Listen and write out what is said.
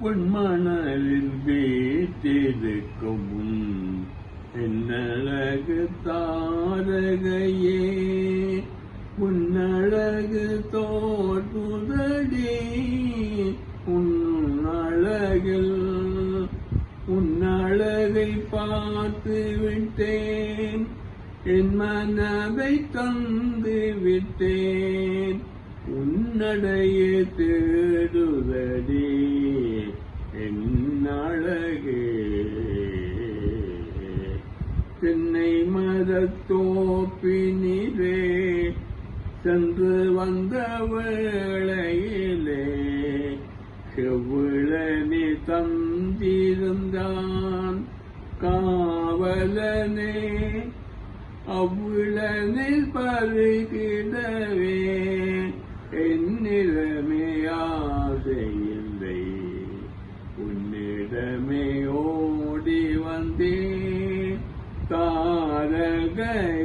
பொன்மணலில் வீட்டிருக்கும் என்னழகு தாரகையே உன்னழகு தோற்றுதடி உன்னழகில் உன்னழகை பார்த்து விட்டேன் என் மனதை தந்து விட்டேன் உன்னடைய தேடுதடி. சென்னை மதத்தோப்பினிலே சென்று வந்த வேளையிலே செவ்விழனி தந்திருந்தான். காவலனே அவ்விழனில் பருகிடவே என்னிடமே ஆசையில்லை உன்னிடமே ஓ வந்தேன் தாரகையே